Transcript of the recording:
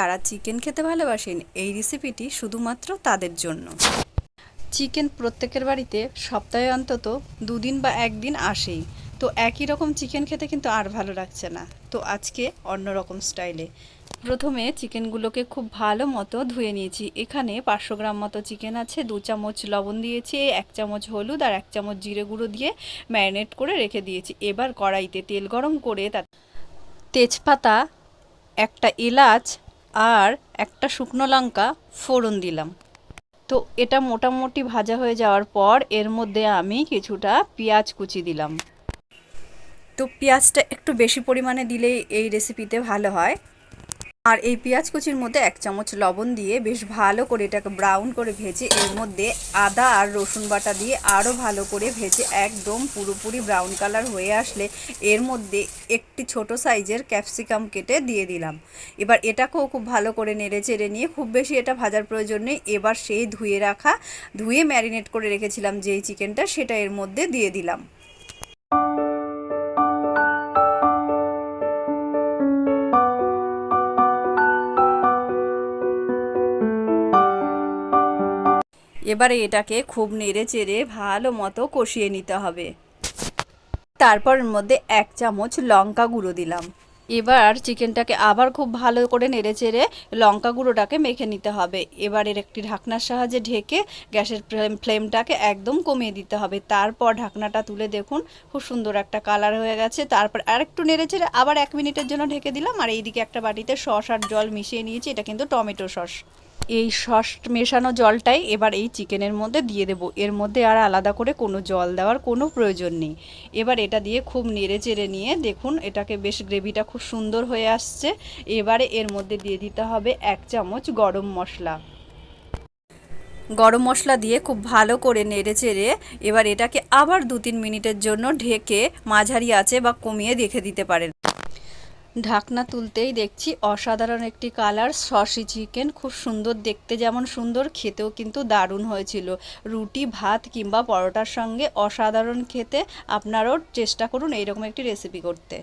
যারা চিকেন খেতে ভালোবাসেন এই রেসিপিটি শুধুমাত্র তাদের জন্য। চিকেন প্রত্যেকের বাড়িতে সপ্তাহে অন্তত দুদিন বা একদিন আসেই। তো একই রকম চিকেন খেতে কিন্তু আর ভালো লাগছে না। তো আজকে অন্য রকম স্টাইলে। প্রথমে চিকেনগুলোকে খুব ভালো মতো ধুয়ে নিয়েছি। এখানে পাঁচশো গ্রাম মতো চিকেন আছে, দু চামচ লবণ দিয়েছি, এক চামচ হলুদ আর এক চামচ জিরে গুঁড়ো দিয়ে ম্যারিনেট করে রেখে দিয়েছি। এবার কড়াইতে তেল গরম করে তার তেজপাতা, একটা এলাচ আর একটা শুকনো লঙ্কা ফোড়ন দিলাম। তো এটা মোটামুটি ভাজা হয়ে যাওয়ার পর এর মধ্যে আমি কিছুটা পেঁয়াজ কুচি দিলাম। তো পেঁয়াজটা একটু বেশি পরিমাণে দিলেই এই রেসিপিতে ভালো হয়। আর এই পেঁয়াজ কুচির মধ্যে এক চামচ লবণ দিয়ে বেশ ভালো করে এটাকে ব্রাউন করে ভেজে এর মধ্যে আদা আর রসুন বাটা দিয়ে আরও ভালো করে ভেজে একদম পুরোপুরি ব্রাউন কালার হয়ে আসলে এর মধ্যে একটি ছোট সাইজের ক্যাপসিকাম কেটে দিয়ে দিলাম। এবার এটাকেও খুব ভালো করে নেড়ে চেড়ে নিয়ে খুব বেশি এটা ভাজার প্রয়োজন নেই। এবার সেই ধুয়ে রাখা, ধুয়ে ম্যারিনেট করে রেখেছিলাম যেই চিকেনটা সেটা এর মধ্যে দিয়ে দিলাম। এবারে এটাকে খুব নেড়ে চেড়ে ভালো মতো কষিয়ে নিতে হবে। তারপর মধ্যে এক চামচ লঙ্কা গুঁড়ো দিলাম। এবার চিকেনটাকে আবার খুব ভালো করে নেড়ে চেড়ে লঙ্কা গুঁড়োটাকে মেখে নিতে হবে। এবার এর একটি ঢাকনার সাহায্যে ঢেকে গ্যাসের ফ্লেম, ফ্লেমটাকে একদম কমিয়ে দিতে হবে। তারপর ঢাকনাটা তুলে দেখুন, খুব সুন্দর একটা কালার হয়ে গেছে। তারপর আরেকটু নেড়ে চেড়ে আবার এক মিনিটের জন্য ঢেকে দিলাম। আর এইদিকে একটা বাটিতে সস আর জল মিশিয়ে নিয়েছি। এটা কিন্তু টমেটো সস। এই সস মেশানো জলটাই এবার এই চিকেনের মধ্যে দিয়ে দেব। এর মধ্যে আর আলাদা করে কোনো জল দেওয়ার কোনো প্রয়োজন নেই। এবার এটা দিয়ে খুব নেড়ে চেড়ে নিয়ে দেখুন, এটাকে বেশ গ্রেভিটা খুব সুন্দর হয়ে আসছে। এবারে এর মধ্যে দিয়ে দিতে হবে এক চামচ গরম মশলা। গরম মশলা দিয়ে খুব ভালো করে নেড়ে চেড়ে এবার এটাকে আবার দু তিন মিনিটের জন্য ঢেকে মাঝারি আছে বা কমিয়ে রেখে দিতে পারেন। ঢাকনা তুলতেই দেখছি অসাধারণ একটি কালার সসি চিকেন খুব সুন্দর দেখতে যেমন সুন্দর, খেতেও কিন্তু দারুণ হয়েছিল। রুটি, ভাত কিংবা পরোটার সঙ্গে অসাধারণ খেতে আপনারাও চেষ্টা করুন এইরকম একটি রেসিপি করতে।